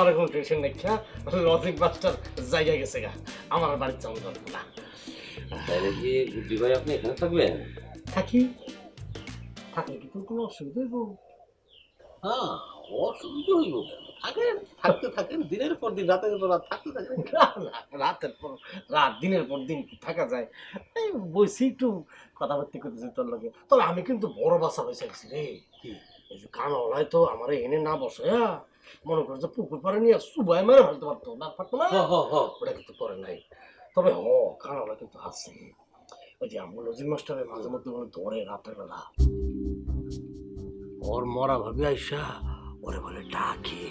আমার এখন টেনশন নেই খা লজিক মাস্টার জায়গা গেছে গা। আমার বাড়ির চাউন লাগবে না। তাহলে কি গুড্ডি ভাই আপনি এখানে থাকবেন? থাকি। থাকলে কি তোর কোনো অসুবিধা হইব? হ্যাঁ অসুবিধা হইব কেন? থাকেন থাকতে থাকেন দিনের পর দিন রাতের পর রাত থাকতে থাকেন। রাতের পর রাত দিনের পর দিন কি থাকা যায়? এই বসি একটু কথাবার্তা করতেছি তোর লগে। তবে আমি কিন্তু বড় বাসা হয়ে চাইছি রে। কি? এই যে কান তো আমার এনে না বসে হ্যাঁ? মনে করে যে পুকুর পাড়ে নিয়ে সুবাই মেরে ফেলতে পারতো না পারতো না? হ হ হ ওটা কিন্তু করে নাই। তবে হ কান ওলা কিন্তু আছে। ওই যে আমার লজিক মাস্টারের মাঝে মধ্যে মনে ধরে রাতের বেলা। ওর মরা ভাবি আইসা ওরে বলে ডাকে।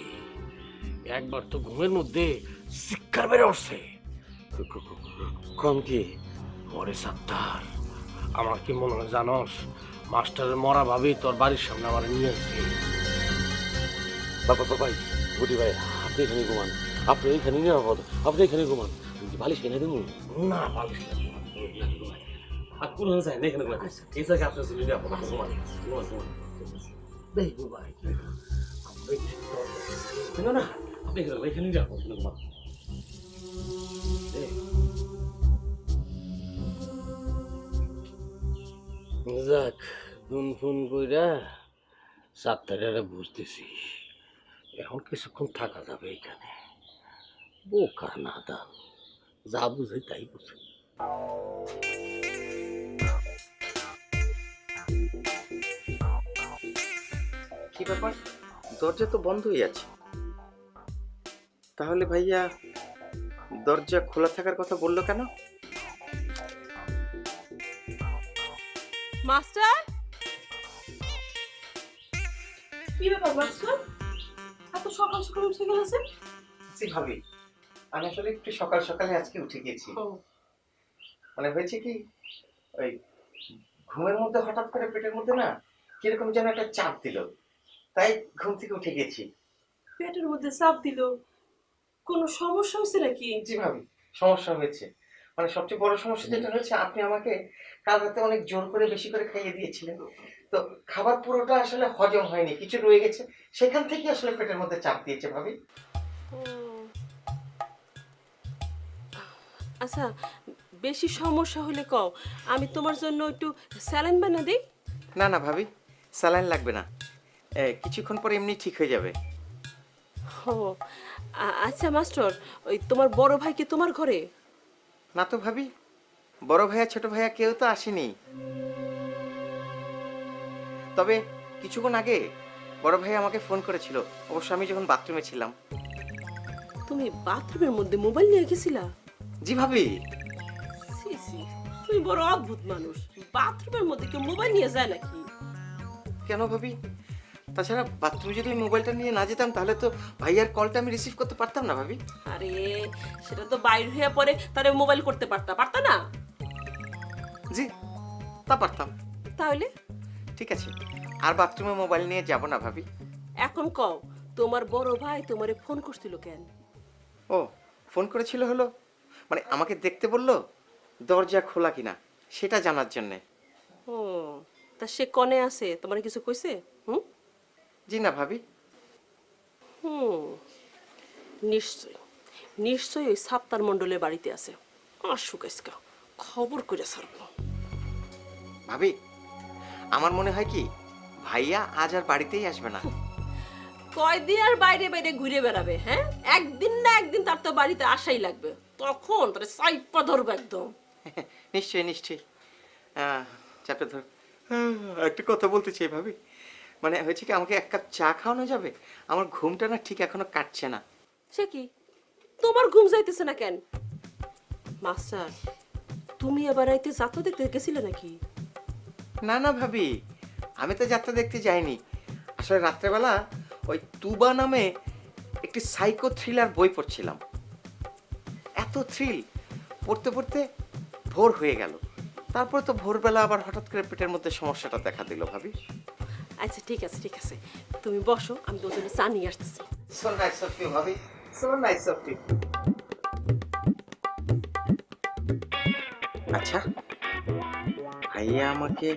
একবার তো ঘুমের মধ্যে শিক্ষার বেড়ে উঠছে। কম কি? ওরে সাত্তার আমার কি মনে হয় জানস? মাস্টারের মরা ভাবি তোর বাড়ির সামনে আমার নিয়ে আসছে বাবা বাবাই গুড্ডি ভাই আপনি এখানে ঘুমান। আপনি এখানে নিরাপদ। আপনি এখানে ঘুমান। বালিশ কিনে দেবো। না না আর কোনো যায় না এখানে ঘুমান এই জায়গায় আপনার জন্য নিরাপদ। ঘুমান ঘুমান ঘুমান। দেখব ভাই না না আপনি এখানে এখানে নিরাপদ ঘুমান। যাক ফোন ফোন কইরা সাতটারে বুঝতেছি। এখন কিছুক্ষণ থাকা যাবে এখানে। বোকা না দান যা বুঝে তাই বুঝে। কি ব্যাপার? দরজা তো বন্ধই আছে। তাহলে ভাইয়া দরজা খোলা থাকার কথা বলল কেন? মাস্টার কি ব্যাপার মাস্টার এত সকাল সকাল উঠে গেলেছেন জি ভাবি। আমি আসলে একটু সকাল সকালে আজকে উঠে গেছি। মানে হয়েছে কি ওই ঘুমের মধ্যে হঠাৎ করে পেটের মধ্যে না কীরকম যেন একটা চাপ দিল। তাই ঘুম থেকে উঠে গেছি। পেটের মধ্যে চাপ দিল। কোনো সমস্যা হয়েছে নাকি? জি ভাবি সমস্যা হয়েছে। মানে সবচেয়ে বড় সমস্যা যেটা হয়েছে আপনি আমাকে কাল রাতে অনেক জোর করে বেশি করে খাইয়ে দিয়েছিলেন। তো খাবার পুরোটা আসলে হজম হয়নি কিছু রয়ে গেছে। সেখান থেকে আসলে পেটের মধ্যে চাপ দিয়েছে ভাবি। আচ্ছা বেশি সমস্যা হলে কও আমি তোমার জন্য একটু স্যালাইন বানা দিই? না না ভাবি স্যালাইন লাগবে না। কিছুক্ষণ পরে এমনি ঠিক হয়ে যাবে। ও আচ্ছা মাস্টার ওই তোমার বড় ভাই কি তোমার ঘরে? না তো ভাবি বড় ভাইয়া ছোট ভাইয়া কেউ তো আসেনি। তবে কিছুক্ষণ আগে বড় ভাই আমাকে ফোন করেছিল অবশ্য আমি যখন বাথরুমে ছিলাম। তুমি বাথরুমের মধ্যে মোবাইল নিয়ে গেছিলা? জি ভাবি। সি সি তুমি বড় অদ্ভুত মানুষ। বাথরুমের মধ্যে কেউ মোবাইল নিয়ে যায় নাকি? কেন ভাবি? তাছাড়া বাথরুমে যদি মোবাইলটা নিয়ে না যেতাম তাহলে তো ভাইয়ার কলটা আমি রিসিভ করতে পারতাম না ভাবি। আরে সেটা তো বাইর হয়ে পরে তারে মোবাইল করতে পারতা পারতা না? জি তা পারতাম। তাহলে? ঠিক আছে আর বাথরুমে মোবাইল নিয়ে যাব না ভাবি। এখন কও তোমার বড় ভাই তোমারে ফোন করছিল কেন? ও ফোন করেছিল হলো মানে আমাকে দেখতে বলল দরজা খোলা কিনা সেটা জানার জন্যে। ও তা সে কনে আছে? তোমার কিছু কইছে? হুম? জি না ভাবি? হুম নিশ্চয় নিশ্চয়ই ওই সাপ্তার মণ্ডলের বাড়িতে আছে। আসুক আজকা খবর করে সারবো ভাবি আমার মনে হয় কি ভাইয়া আজ আর বাড়িতেই আসবে না। কয়দিন আর বাইরে বাইরে ঘুরে বেড়াবে হ্যাঁ? একদিন না একদিন তার তো বাড়িতে আসাই লাগবে। তখন তার সাইপা ধরবে একদম। নিশ্চয়ই নিশ্চয়ই। চাপে ধর। একটা কথা বলতে চাই ভাবি। মানে হয়েছে কি আমাকে এক কাপ চা খাওয়ানো যাবে? আমার ঘুমটা না ঠিক এখনও কাটছে না। সে কি? তোমার ঘুম যাইতেছে না কেন? মাস্টার তুমি এবার রাইতে যাত্রা দেখতে গেছিলে নাকি? না না ভাবি আমি তো যাত্রা দেখতে যাইনি। আসলে রাত্রেবেলা ওই তুবা নামে একটি সাইকো থ্রিলার বই পড়ছিলাম। এত থ্রিল পড়তে পড়তে ভোর হয়ে গেল। তারপরে তো ভোরবেলা আবার হঠাৎ করে পেটের মধ্যে সমস্যাটা দেখা দিল ভাবি। আচ্ছা ঠিক আছে ঠিক আছে। তুমি বসো আমি তোর জন্য চা নিয়ে আসতেছি। সো নাইস অফ ইউ ভাবি। সো নাইস অফ ইউ আচ্ছা ভাইয়া আমাকে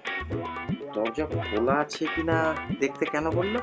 দরজা খোলা আছে কিনা দেখতে কেন বলল?